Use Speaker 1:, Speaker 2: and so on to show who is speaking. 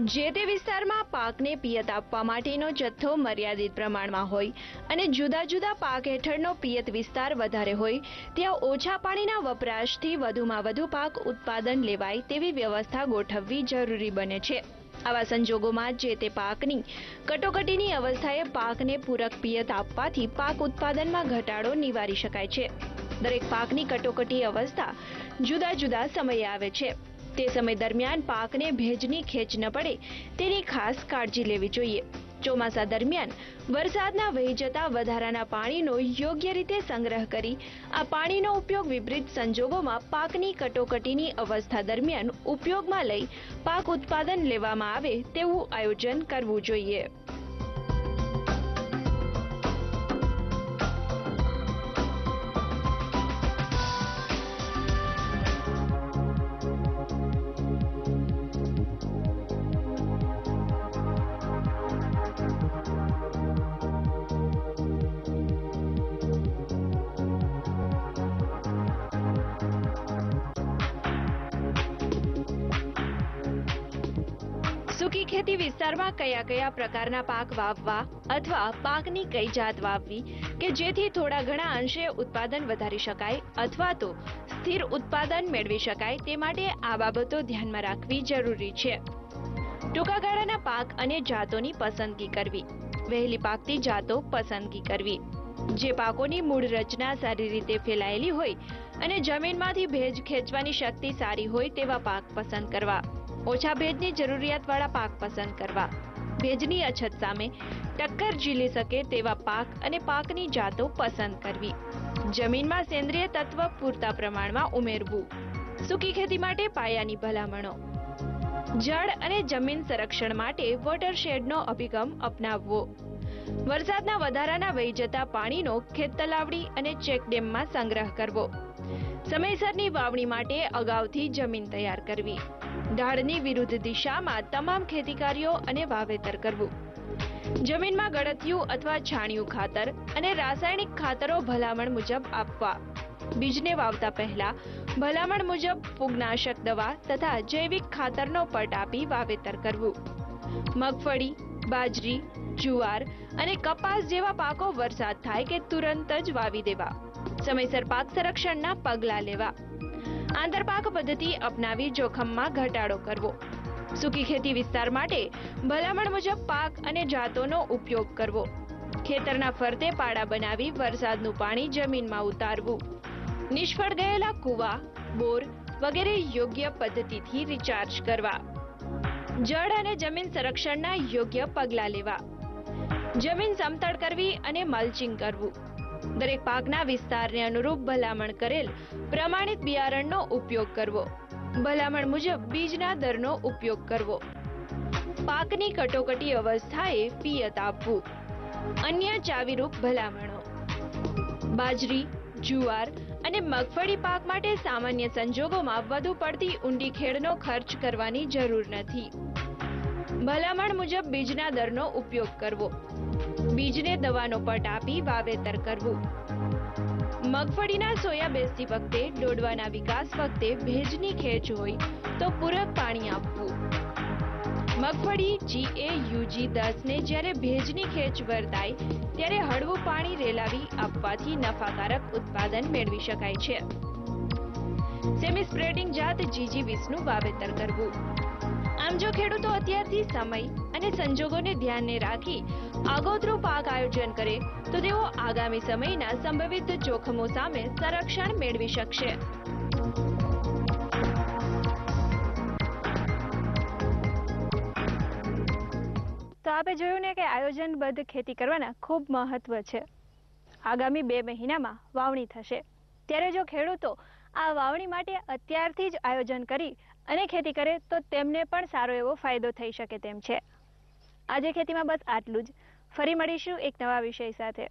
Speaker 1: જે તે વિસ્તારમાં પાકને પિયત આપવા માટેનો જથ્થો મર્યાદિત પ્રમાણમાં હોય અને જુદા જુદા પાક હેઠળનો પિયત વિસ્તાર વધારે હોય, ત્યાં ઓછા પાણીના વપરાશથી વધુમાં વધુ પાક ઉત્પાદન લેવાય તેવી વ્યવસ્થા ગોઠવવી જરૂરી બને છે. આવા સંજોગોમાં જે તે પાકની કટોકટીની અવસ્થાએ પાકને પૂરક પિયત આપવાથી પાક ઉત્પાદનમાં ઘટાડો નિવારી શકાય છે. દરેક પાકની કટોકટી અવસ્થા જુદા જુદા સમયે આવે છે. તે સમય દરમિયાન પાકને ભેજની ખેંચ ન પડે, તેની ખાસ કાળજી લેવી જોઈએ. ચોમાસા દરમિયાન વરસાદના વહી જતા વધારાના પાણીનો યોગ્ય રીતે સંગ્રહ કરી, આ પાણીનો ઉપયોગ વિપરીત સંજોગોમાં પાકની કટોકટીની અવસ્થા દરમિયાન ઉપયોગમાં લઈ પાક ઉત્પાદન લેવામાં આવે તેવું આયોજન કરવું જોઈએ. સૂકી ખેતી વિસ્તારમાં કયા કયા પ્રકારના પાક વાવવા અથવા પાકની કઈ જાત વાવવી કે જેથી થોડા ઘણા અંશે ઉત્પાદન વધારી શકાય અથવા તો સ્થિર ઉત્પાદન મેળવી શકાય તે માટે આ બાબતો ધ્યાનમાં રાખવી જરૂરી છે. ટૂંકા ગાળાના પાક અને જાતોની પસંદગી કરવી. વહેલી પાકતી જાતો પસંદગી કરવી. જે પાકોની મૂળ રચના સારી રીતે ફેલાયેલી હોય અને જમીનમાંથી ભેજ ખેંચવાની શક્તિ સારી હોય તેવા પાક પસંદ કરવા. ઓછા ભેજની જરૂરિયાતવાળા પાક પસંદ કરવા. ભેજની અછત સામે ટક્કર ઝીલી શકે તેવા પાક અને પાકની જાતો પસંદ કરવી. જમીનમાં સેન્દ્રિય તત્વ પૂરતા પ્રમાણમાં ઉમેરવું. સૂકી ખેતી માટે પાયાની ભલામણો. જળ અને જમીન સંરક્ષણ માટે વોટરશેડનો અભિગમ અપનાવવો. વરસાદના વધારાના વહી જતા પાણીનો ખેત તલાવડી અને ચેકડેમમાં સંગ્રહ કરવો. સમયસરની વાવણી માટે અગાઉથી જમીન તૈયાર કરવી. ઢાળની વિરુદ્ધ દિશામાં તમામ ખેતી કાર્યો અને વાવેતર કરવું. જમીનમાં ગળતિયું અથવા છાણિયું ખાતર અને રાસાયણિક ખાતરો ભલામણ મુજબ આપવા. બીજને વાવતા પહેલા ભલામણ મુજબ ફૂગનાશક દવા તથા જૈવિક ખાતરનો પટ આપી વાવેતર કરવું. મગફળી, બાજરી, જુવાર અને કપાસ જેવા પાકો વરસાદ થાય કે તુરંત જ વાવી દેવા. સમયસર પાક સંરક્ષણના પગલાં લેવા. આંતરપાક પદ્ધતિ અપનાવી જોખમમાં ઘટાડો કરવો. સૂકી ખેતી વિસ્તાર માટે ભલામણ મુજબ પાક અને જાતોનો ઉપયોગ કરવો. ખેતરના ફરતે પાડા બનાવી વરસાદનું પાણી જમીનમાં ઉતારવું. નિષ્ફળ ગયેલા કૂવા, બોર વગેરે યોગ્ય પદ્ધતિથી રિચાર્જ કરવા. જળ અને જમીન સંરક્ષણના યોગ્ય પગલાં લેવા. જમીન સમતળ કરવી અને મલ્ચિંગ કરવું. દરેક પાકના વિસ્તારને અનુરૂપ ભલામણ કરેલ પ્રમાણિત બિયારણનો ઉપયોગ કરવો. ભલામણ મુજબ બીજના દરનો ઉપયોગ કરવો. પાકની કટોકટી અવસ્થાએ પિયત આપવું. અન્ય ચાવીરૂપ ભલામણો. બાજરી, જુવાર અને મગફળી પાક માટે સામાન્ય સંજોગોમાં વધુ પડતી ઊંડી ખેડનો ખર્ચ કરવાની જરૂર નથી. ભલામણ મુજબ બીજના દરનો ઉપયોગ કરવો. બીજને દવાનો પટ આપી વાવેતર કરવું. મગફળીના સોયા બેસતી વખતે ડોડવાના વિકાસ વખતે ભેજની ખેંચ હોય તો પૂરક પાણી આપવું. મગફળી જીએ યુજી દસને જ્યારે ભેજની ખેંચ વર્તાય, ત્યારે હળવું પાણી રેલાવી આપવાથી નફાકારક ઉત્પાદન મેળવી શકાય છે. સેમી સ્પ્રેડિંગ જાત જીજી વીસનું વાવેતર કરવું. આમ જો ખેડૂતો અત્યારથી સમય અને સંજોગોને ધ્યાને રાખી આગોતરું પાક આયોજન કરે, તો તેઓ આગામી સમયના સંભવિત જોખમો સામે સંરક્ષણ મેળવી શકશે.
Speaker 2: તો આપે જોયું ને કે આયોજનબદ્ધ ખેતી કરવાના ખૂબ મહત્વ છે. આગામી બે મહિનામાં વાવણી થશે. ત્યારે જો ખેડૂતો આ વાવણી માટે અત્યારથી જ આયોજન કરી અને ખેતી કરે તો તેમને પણ સારો એવો ફાયદો થઈ શકે તેમ છે. આજે ખેતીમાં બસ આટલું જ. ફરી મળીશું એક નવા વિષય સાથે.